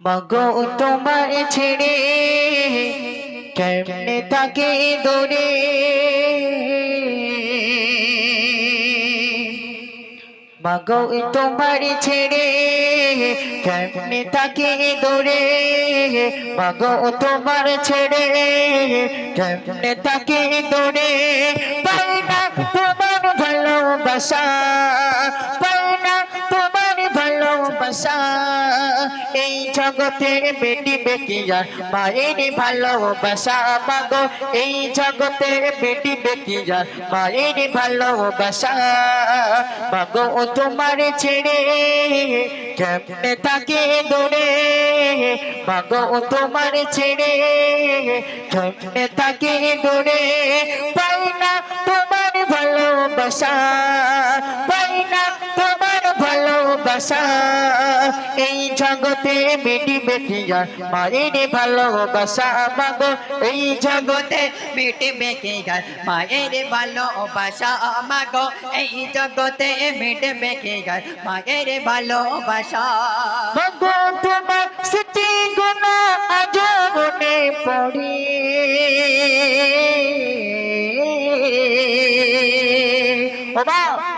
মাগো তোমার ছেড়ে কেমনে তাকে দূরে মাগো তোমার ছেড়ে কেমনে তাকে দূরে মাগো তোমার ছেড়ে কেমনে তাকে দূরে পাই না তোমার ভালোবাসা, পাই ভালোবাসা। এই জগতে বেটি বেটিয়া মায়ের ভালোবাসা, মাগো। এই জগতে বেটি বেটিয়া মায়ের ভালোবাসা, মাগো। তোমার ছেড়ে কেমনে তাকে দৌড়ে মাগো তোমার ছেড়ে কেমনে তাকে দৌড়ে ভালোবাসা। এই জগতে বেটি বেটিয়া মায়ের ভালোবাসা মাগো এই জগতে মিটে বেঁকে গায় মায়ের ভালোবাসা মাগো এই জগতে মিটে বেঁকে গায় মায়ের ভালোবাসা। মাগো তোমার স্মৃতি গুণ আজ মনে পড়ে। ও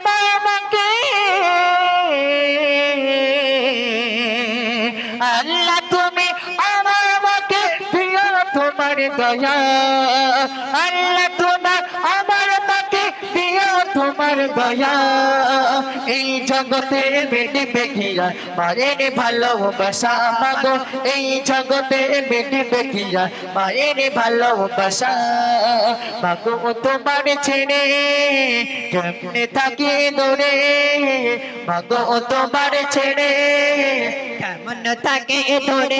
দয়া। আল্লাহ তোমার, আমার মাকে প্রিয় তোমার দয়া। এই জগতে বেটি বেখিয়া মায়ের ভালোবাসা মাগো এই জগতে বেটি বেখিয়া মায়ের ভালোবাসা মাগো তোমার ছেড়ে কেমনে থাকি দৌড়ে মাগো তোমার ছেড়ে কেমন থাকে তোমার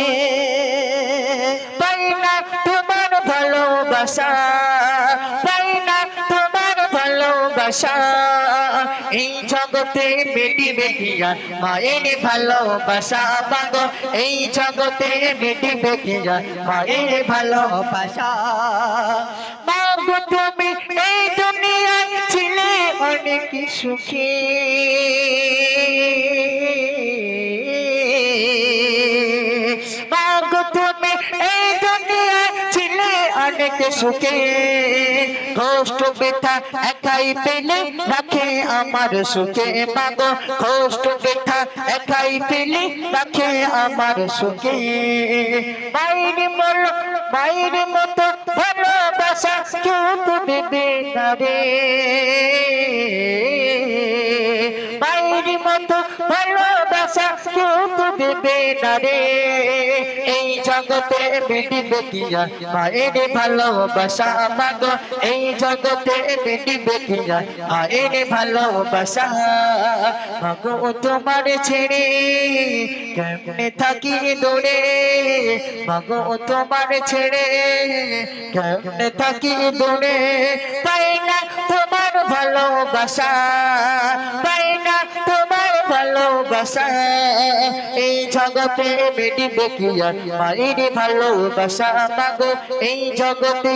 ভালোবাসা। পাই না তোমার ভালোবাসা। এই জগতে বেটি বেটিয়া মায়ের ভালোবাসা পাগো। এই জগতে বেটি বেটিয়া মায়ের ভালোবাসা। মাগো তুমি এই দুনিয়ায় ছিলে অনেক সুখী। অনেক সুখে, কষ্ট ব্যথা একাই পেলে রাখে আমার সুখে। মাগো, কষ্ট ব্যথা একাই পেলে রাখে আমার সুখে। মায়ের মল মায়ের মতো ভালোবাসা কেউ তো দেবে না রে। মতো ভালোবাসা কেউ তো দেবে জগতে বেটি বেটিয়া মায়ের ভালোবাসা মাগো এই জগতে বেটি বেটিয়া মায়ের ভালোবাসা মাগো তোমার ছেড়ে কেমনে থাকি দৌড়ে মাগো তোমার ছেড়ে কেমনে থাকি দৌড়ে পাই না তোমার ভালোবাসা? পাই না ভালোবাসা। এই জগতে ভালোবাসা মাগো এই জগতে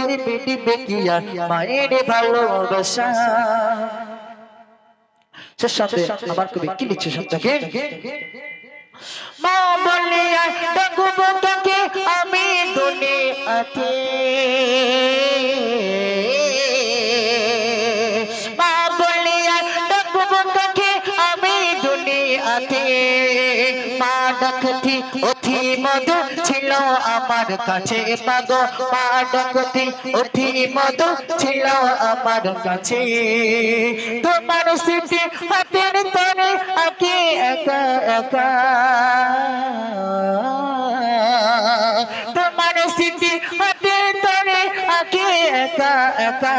ভালোবাসা। সাথে আমার কবি, কি লিখছে সত্যকে মা বলিয়া ডাকুব তোকে আমি মা বলিয়া অতি মধু ছিল আমার কাছে, মাগো, মা ডাকতি অতি মধু ছিল আমার কাছে। তোমার স্মৃতি হাতের তরে আঁকে একা একা। তোমার স্মৃতি হাতের তরে আঁকে একা একা।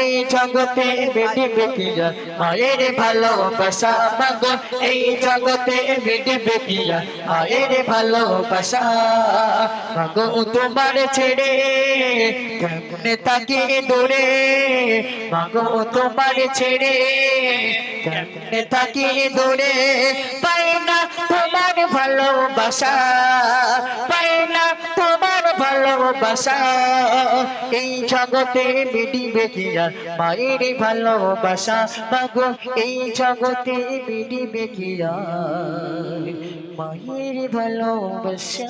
এই জগতে মিটিবে কি আর মায়ের ভালোবাসা মাগো। এই জগতে মিটিবে কি আর মায়ের ভালোবাসা মাগো। তোমার ছেড়ে কেমনে তাকে দূরে? মাগো, তোমার ছেড়ে কেমনে তাকে দূরে? পাই না তোমার ভালোবাসা, পাই না ভালোবাসা, এই জগতে মিটিবে কি আর মায়ের ভালোবাসা, মাগো, এই জগতে মিটিবে কি আর মায়ের ভালোবাসা।